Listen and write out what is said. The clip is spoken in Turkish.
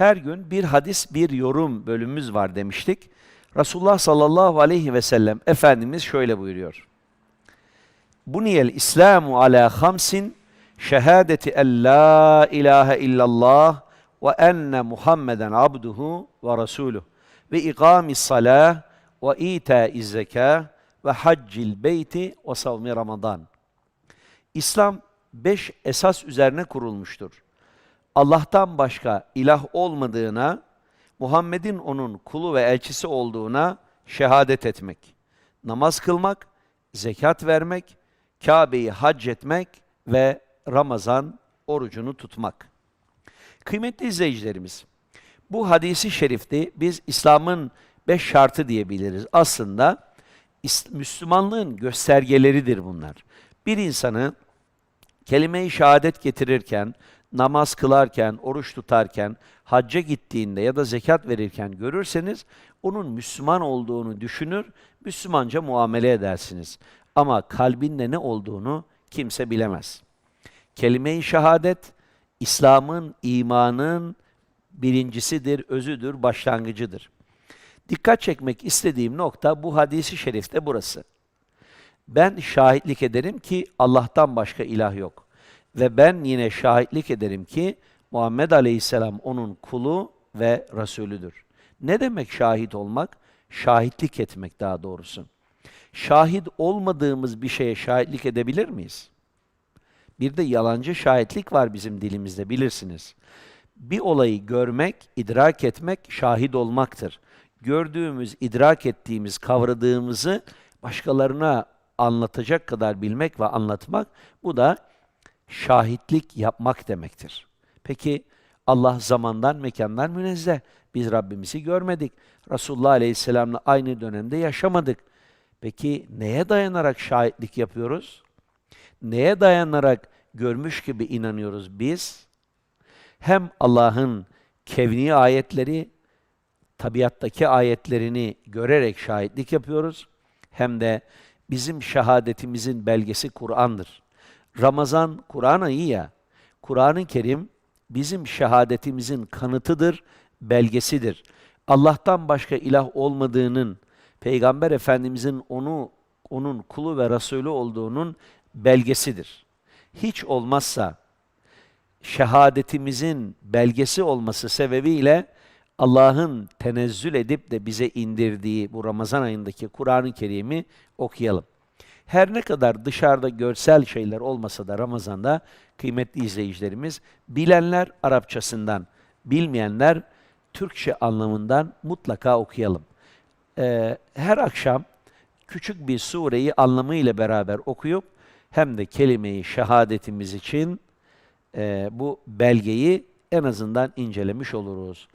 Her gün bir hadis, bir yorum bölümümüz var demiştik. Resulullah sallallahu aleyhi ve sellem Efendimiz şöyle buyuruyor. Buniyel İslamu ala hamsin şehadeti en la ilahe illallah ve enne Muhammeden abduhu ve resuluh ve ikamis salah ve itaiz zekâh ve haccil beyti ve savmi Ramazan. İslam beş esas üzerine kurulmuştur. Allah'tan başka ilah olmadığına, Muhammed'in onun kulu ve elçisi olduğuna şehadet etmek, namaz kılmak, zekat vermek, Kabe'yi hac etmek ve Ramazan orucunu tutmak. Kıymetli izleyicilerimiz, bu hadisi şerifte biz İslam'ın beş şartı diyebiliriz. Aslında Müslümanlığın göstergeleridir bunlar. Bir insanı kelime-i şehadet getirirken, namaz kılarken, oruç tutarken, hacca gittiğinde ya da zekat verirken görürseniz onun Müslüman olduğunu düşünür, Müslümanca muamele edersiniz. Ama kalbinde ne olduğunu kimse bilemez. Kelime-i şehadet İslam'ın, imanın birincisidir, özüdür, başlangıcıdır. Dikkat çekmek istediğim nokta bu hadisi şerifte burası. Ben şahitlik ederim ki Allah'tan başka ilah yok. Ve ben yine şahitlik ederim ki Muhammed Aleyhisselam onun kulu ve Resulüdür. Ne demek şahit olmak? Şahitlik etmek daha doğrusu. Şahit olmadığımız bir şeye şahitlik edebilir miyiz? Bir de yalancı şahitlik var bizim dilimizde bilirsiniz. Bir olayı görmek, idrak etmek şahit olmaktır. Gördüğümüz, idrak ettiğimiz, kavradığımızı başkalarına anlatacak kadar bilmek ve anlatmak bu da şahitlik yapmak demektir. Peki Allah zamandan, mekandan münezzeh. Biz Rabbimizi görmedik. Resulullah Aleyhisselam'la aynı dönemde yaşamadık. Peki neye dayanarak şahitlik yapıyoruz? Neye dayanarak görmüş gibi inanıyoruz biz? Hem Allah'ın kevni ayetleri, tabiattaki ayetlerini görerek şahitlik yapıyoruz. Hem de bizim şehadetimizin belgesi Kur'an'dır. Ramazan Kur'an ayı ya, Kur'an-ı Kerim bizim şehadetimizin kanıtıdır, belgesidir. Allah'tan başka ilah olmadığının, Peygamber Efendimizin onu onun kulu ve Resulü olduğunun belgesidir. Hiç olmazsa şehadetimizin belgesi olması sebebiyle Allah'ın tenezzül edip de bize indirdiği bu Ramazan ayındaki Kur'an-ı Kerim'i okuyalım. Her ne kadar dışarıda görsel şeyler olmasa da Ramazan'da kıymetli izleyicilerimiz bilenler Arapçasından, bilmeyenler Türkçe anlamından mutlaka okuyalım. Ee, her akşam küçük bir sureyi anlamıyla beraber okuyup hem de kelimeyi şehadetimiz için e, bu belgeyi en azından incelemiş oluruz.